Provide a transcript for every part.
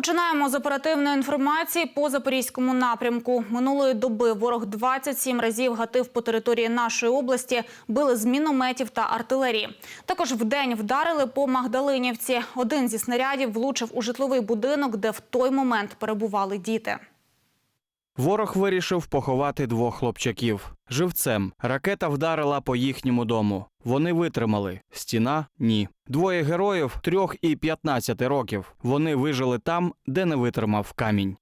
Починаємо з оперативної інформації по запорізькому напрямку. Минулої доби ворог 27 разів гатив по території нашої області, били з мінометів та артилерії. Також вдень вдарили по Магдалинівці. Один зі снарядів влучив у житловий будинок, де в той момент перебували діти. Ворог вирішив поховати двох хлопчаків. Живцем ракета вдарила по їхньому дому. Вони витримали. Стіна ні. Двоє героїв трьох і 15 років. Вони вижили там, де не витримав камінь.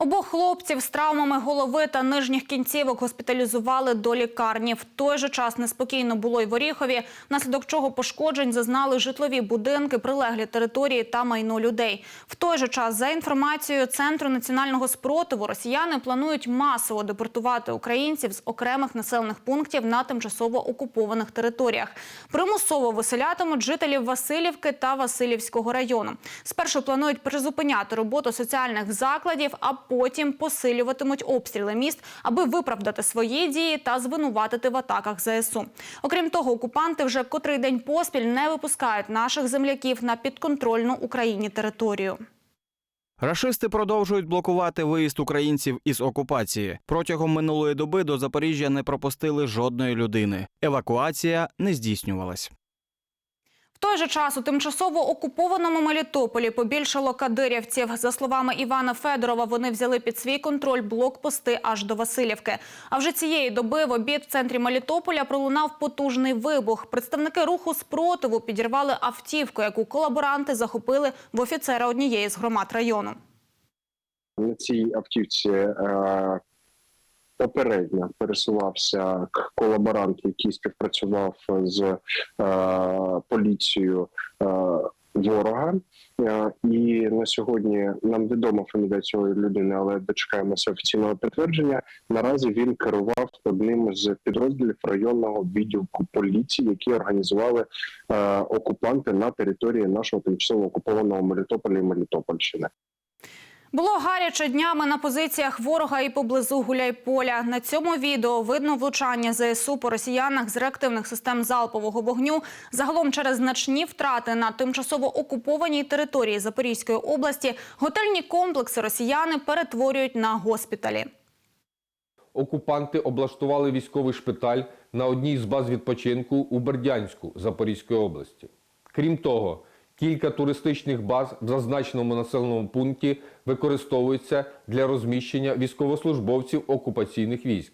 Обох хлопців з травмами голови та нижніх кінцівок госпіталізували до лікарні. В той же час неспокійно було й в Оріхові, внаслідок чого пошкоджень зазнали житлові будинки, прилеглі території та майно людей. В той же час, за інформацією Центру національного спротиву, росіяни планують масово депортувати українців з окремих населених пунктів на тимчасово окупованих територіях. Примусово виселятимуть жителів Васильівки та Васильівського району. Спершу планують призупиняти роботу соціальних закладів, а потім посилюватимуть обстріли міст, аби виправдати свої дії та звинуватити в атаках ЗСУ. Окрім того, окупанти вже котрий день поспіль не випускають наших земляків на підконтрольну Україні територію. Рашисти продовжують блокувати виїзд українців із окупації. Протягом минулої доби до Запоріжжя не пропустили жодної людини. Евакуація не здійснювалась. В той же час у тимчасово окупованому Мелітополі побільшало кадирівців. За словами Івана Федорова, вони взяли під свій контроль блокпости аж до Васильівки. А вже цієї доби в обід в центрі Мелітополя пролунав потужний вибух. Представники руху спротиву підірвали автівку, яку колаборанти захопили в офіцера однієї з громад району. на цій автівці е, попередньо пересувався к- колаборант, який співпрацював з е, поліцією е, ворога. Е, і на сьогодні нам відома фамілія цієї людини, але дочекаємося офіційного підтвердження. Наразі він керував одним з підрозділів районного відділку поліції, які організували е, окупанти на території нашого тимчасово окупованого Мелітополя і Мелітопольщини. Було гаряче днями на позиціях ворога і поблизу Гуляйполя. На цьому відео видно влучання ЗСУ по росіянах з реактивних систем залпового вогню. Загалом через значні втрати на тимчасово окупованій території Запорізької області готельні комплекси росіяни перетворюють на госпіталі. Окупанти облаштували військовий шпиталь на одній з баз відпочинку у Бердянську Запорізької області. Крім того, кілька туристичних баз в зазначеному населеному пункті використовуються для розміщення військовослужбовців окупаційних військ.